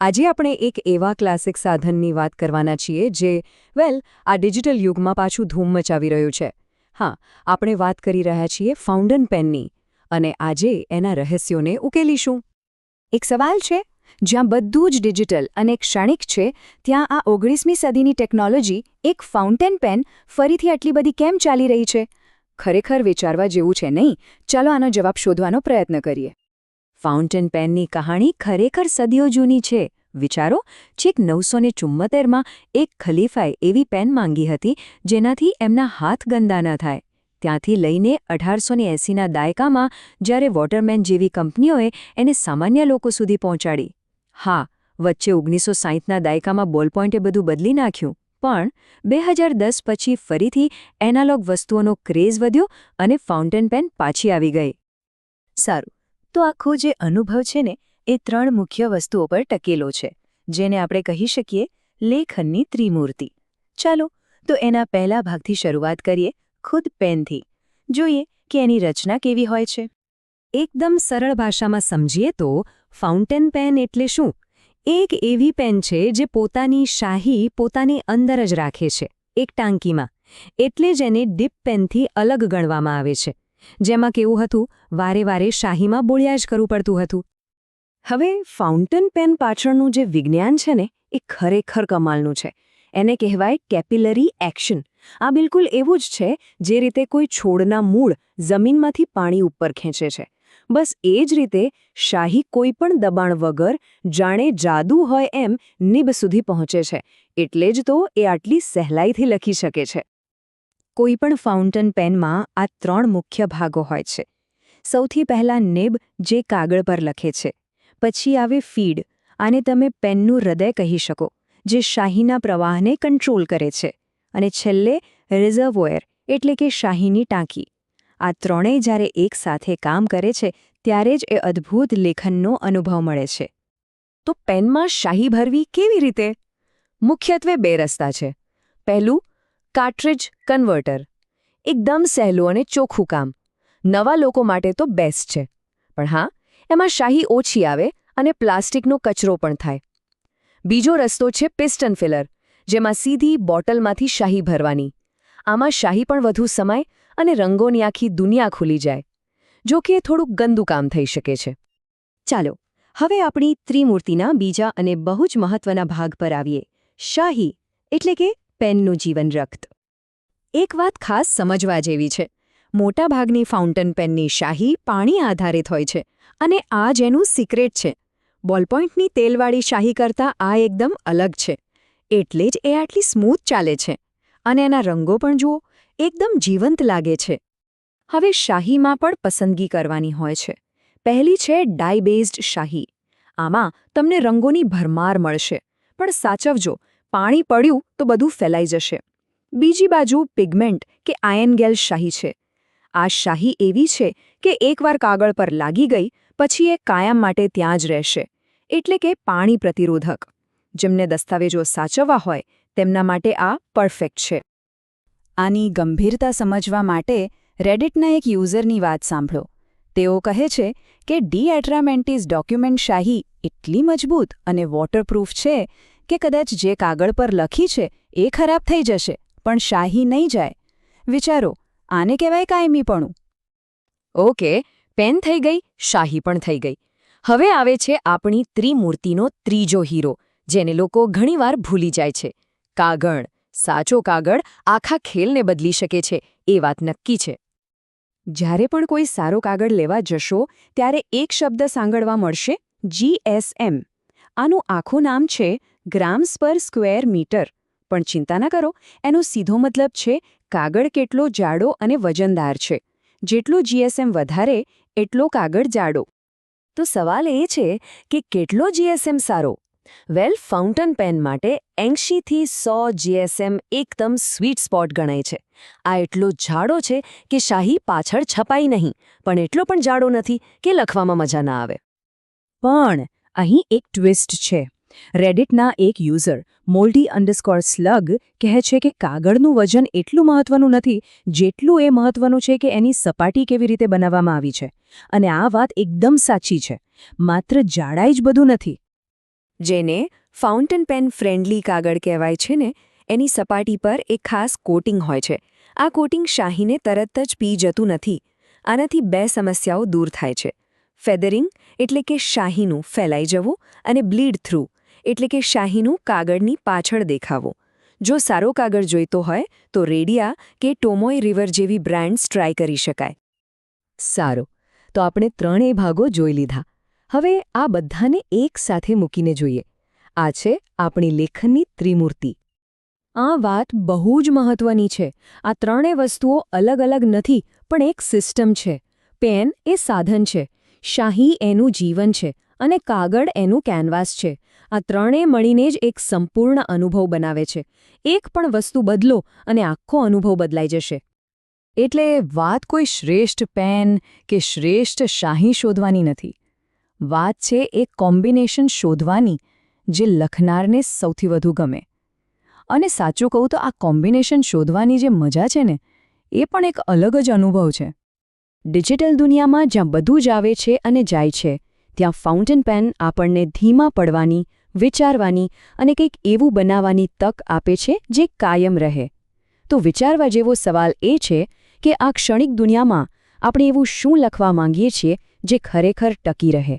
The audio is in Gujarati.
આજે આપણે એક એવા ક્લાસિક સાધનની વાત કરવાના છીએ જે, વેલ, આ ડિજિટલ યુગમાં પાછું ધૂમ મચાવી રહ્યું છે. હા, આપણે વાત કરી રહ્યા છીએ ફાઉન્ડન પેનની, અને આજે એના રહસ્યોને ઉકેલીશું. એક સવાલ છે, જ્યાં બધું જ ડિજિટલ અને ક્ષણિક છે, ત્યાં આ ઓગણીસમી સદીની ટેકનોલોજી એક ફાઉન્ટેન પેન ફરીથી આટલી બધી કેમ ચાલી રહી છે? ખરેખર વિચારવા જેવું છે નહીં. ચાલો આનો જવાબ શોધવાનો પ્રયત્ન કરીએ. ફાઉન્ટેન પેનની કહાણી ખરેખર સદીઓ જૂની છે. વિચારો, છેક નવસો ને ચુમ્મતેરમાં એક ખલીફાએ એવી પેન માંગી હતી, જેનાથી એમના હાથ ગંદા ન થાય. ત્યાંથી લઈને અઢારસો ને એંસીના દાયકામાં, જ્યારે વોટરમેન જેવી કંપનીઓએ એને સામાન્ય લોકો સુધી પહોંચાડી. હા, વચ્ચે ઓગણીસો સાહીઠના દાયકામાં બોલપોઇન્ટે બધું બદલી નાખ્યું. પણ, બે હજાર દસ પછી ફરીથી એનાલોગ વસ્તુઓનો ક્રેઝ વધ્યો અને ફાઉન્ટેન પેન પાછી આવી ગઈ. સારું. તો આખો જે અનુભવ છે ને, એ ત્રણ મુખ્ય વસ્તુઓ પર ટકેલો છે, જેને આપણે કહી શકીએ લેખનની ત્રિમૂર્તિ. ચાલો, તો એના પહેલા ભાગથી શરૂઆત કરીએ, ખુદ પેનથી. જોઈએ કે એની રચના કેવી હોય છે. એકદમ સરળ ભાષામાં સમજીએ તો, ફાઉન્ટેન પેન એટલે શું? એક એવી પેન છે જે પોતાની શાહી પોતાની અંદર જ રાખે છે, એક ટાંકીમાં. એટલે જ એને ડીપ પેનથી અલગ ગણવામાં આવે છે. જેમાં કેવું હતું, વારે વારે શાહીમાં બોળ્યા જ કરવું પડતું હતું. હવે ફાઉન્ટન પેન પાછળનું જે વિજ્ઞાન છે ને, એ ખરેખર કમાલનું છે. એને કહેવાય કેપિલરી એક્શન. આ બિલકુલ એવું જ છે, જે રીતે કોઈ છોડના મૂળ જમીનમાંથી પાણી ઉપર ખેંચે છે. બસ એ જ રીતે શાહી કોઈ પણ દબાણ વગર જાણે જાદુ હોય એમ નિબ સુધી પહોંચે છે. એટલે જ તો એ આટલી સહેલાઈથી લખી શકે છે. કોઈપણ ફાઉન્ટન પેનમાં આ ત્રણ મુખ્ય ભાગો હોય છે. સૌથી પહેલાં નેબ, જે કાગળ પર લખે છે. પછી આવે ફીડ, આને તમે પેનનું હૃદય કહી શકો, જે શાહીના પ્રવાહને કંટ્રોલ કરે છે. અને છેલ્લે, રિઝર્વોયર, એટલે કે શાહીની ટાંકી. આ ત્રણેય જ્યારે એક સાથે કામ કરે છે, ત્યારે જ એ અદ્ભુત લેખનનો અનુભવ મળે છે. તો પેનમાં શાહી ભરવી કેવી રીતે? મુખ્યત્વે બે રસ્તા છે. પહેલું કાર્ટ્રિજ કન્વર્ટર. એકદમ સહેલું અને ચોખ્ખું કામ. નવા લોકો માટે તો બેસ્ટ છે. પણ હા, એમાં શાહી ઓછી આવે અને પ્લાસ્ટિકનો કચરો પણ થાય. બીજો રસ્તો છે પિસ્ટન ફિલર, જેમાં સીધી બોટલમાંથી શાહી ભરવાની. આમાં શાહી પણ વધુ સમય અને રંગોની આખી દુનિયા ખુલી જાય, જો કે થોડુંક ગંદુ કામ થઈ શકે છે. ચાલો, હવે આપણી ત્રિમૂર્તિના બીજા અને બહુ જ મહત્વના ભાગ પર આવીએ. શાહી, એટલે કે પેનનું જીવન રક્ત. એક વાત ખાસ સમજવા જેવી છે. મોટાભાગની ફાઉન્ટન પેનની શાહી પાણી આધારિત હોય છે અને આ જ એનું સિક્રેટ છે. બોલપોઇન્ટની તેલવાળી શાહી કરતાં આ એકદમ અલગ છે. એટલે જ એ આટલી સ્મૂથ ચાલે છે. અને એના રંગો પણ જુઓ, એકદમ જીવંત લાગે છે. હવે શાહીમાં પણ પસંદગી કરવાની હોય છે. પહેલી છે ડાયબેઝડ શાહી. આમાં તમને રંગોની ભરમાર મળશે. પણ સાચવજો પાણી પડ્યું તો બધું ફેલાઈ જશે. બીજી બાજુ પિગમેન્ટ કે આયન ગેલ શાહી છે. આ શાહી એવી છે કે એકવાર કાગળ પર લાગી ગઈ, પછી એ કાયમ માટે ત્યાં જ રહેશે. એટલે કે પાણી પ્રતિરોધક. જેમને દસ્તાવેજો સાચવવા હોય, તેમના માટે આ પરફેક્ટ છે. આની ગંભીરતા સમજવા માટે રેડિટના એક યુઝરની વાત સાંભળો. તેઓ કહે છે કે ડી એટ્રામેન્ટીસ ડોક્યુમેન્ટ શાહી એટલી મજબૂત અને વોટરપ્રૂફ છે કે કદાચ જે કાગળ પર લખી છે, એ ખરાબ થઈ જશે, પણ શાહી નહીં જાય. વિચારો, આને કહેવાય કાયમીપણું. ઓકે, પેન થઈ ગઈ, શાહી પણ થઈ ગઈ. હવે આવે છે આપણી ત્રિમૂર્તિનો ત્રીજો હીરો, જેને લોકો ઘણીવાર ભૂલી જાય છે. કાગળ, સાચો કાગળ આખા ખેલને બદલી શકે છે, એ વાત નક્કી છે. જ્યારે પણ કોઈ સારો કાગળ લેવા જશો, ત્યારે એક શબ્દ સાંગળવા મળશે જીએસએમ આનું આખું નામ છે ગ્રામ્સ પર સ્ક્વેર મીટર. પણ ચિંતા ના કરો, એનો સીધો મતલબ છે, કાગળ કેટલો જાડો અને વજનદાર છે. જેટલો જીએસએમ વધારે, એટલો કાગળ જાડો. તો સવાલ એ છે કે કેટલો જીએસએમ સારો? વેલ, ફાઉન્ટન પેન માટે એંશીથી સો જીએસએમ એકદમ સ્વીટ સ્પોટ ગણાય છે. આ એટલો જાડો છે કે શાહી પાછળ છપાઈ નહીં, પણ એટલો પણ જાડો નથી કે લખવામાં મજા ના આવે. પણ અહીં એક ટ્વિસ્ટ છે. રેડિટના એક યુઝર મોલ્ડી અંડરસ્કોર સ્લગ કહે છે કે કાગળનું વજન એટલું મહત્વનું નથી જેટલું એ મહત્વનું છે કે એની સપાટી કેવી રીતે બનાવવામાં આવી છે. અને આ વાત એકદમ સાચી છે. માત્ર જાડાઈ જ બધું નથી. જેને ફાઉન્ટેન પેન ફ્રેન્ડલી કાગળ કહેવાય છે ને, એની સપાટી પર એક ખાસ કોટિંગ હોય છે. આ કોટિંગ શાહીને તરત જ પી જતું નથી. આનાથી બે સમસ્યાઓ દૂર થાય છે. ફેદરિંગ એટલે કે શાહીનું ફેલાઈ જવું અને બ્લીડ થ્રુ એટલે કે શાહીનું કાગળની પાછળ દેખાવો. જો સારો કાગળ જોઈતો હોય, તો રેડિયા કે ટોમોય રિવર જેવી બ્રાન્ડ્સ ટ્રાય કરી શકાય. સારું, તો આપણે ત્રણેય ભાગો જોઈ લીધા. હવે આ બધાને એક સાથે મૂકીને જોઈએ. આ છે આપણી લેખનની ત્રિમૂર્તિ. આ વાત બહુ જ મહત્વની છે. આ ત્રણેય વસ્તુઓ અલગ અલગ નથી, પણ એક સિસ્ટમ છે. પેન એ સાધન છે. શાહી એનું જીવન છે. અને કાગળ એનું કેનવાસ છે. આ ત્રણેય મળીને જ એક સંપૂર્ણ અનુભવ બનાવે છે. એક પણ વસ્તુ બદલો અને આખો અનુભવ બદલાઈ જશે. એટલે વાત કોઈ શ્રેષ્ઠ પેન કે શ્રેષ્ઠ શાહી શોધવાની નથી. વાત છે એક કોમ્બિનેશન શોધવાની જે લખનારને સૌથી વધુ ગમે. અને સાચું કહું તો આ કોમ્બિનેશન શોધવાની જે મજા છે ને, એ પણ એક અલગ જ અનુભવ છે. ડિજિટલ દુનિયામાં જ્યાં બધું જ આવે છે અને જાય છે ત્યાં ફાઉન્ટેન પેન આપણને ધીમા પડવાની, વિચારવાની અને કંઈક એવું બનાવવાની તક આપે છે જે કાયમ રહે. તો વિચારવા જેવો સવાલ એ છે કે આ ક્ષણિક દુનિયામાં આપણે એવું શું લખવા માંગીએ છીએ જે ખરેખર ટકી રહે?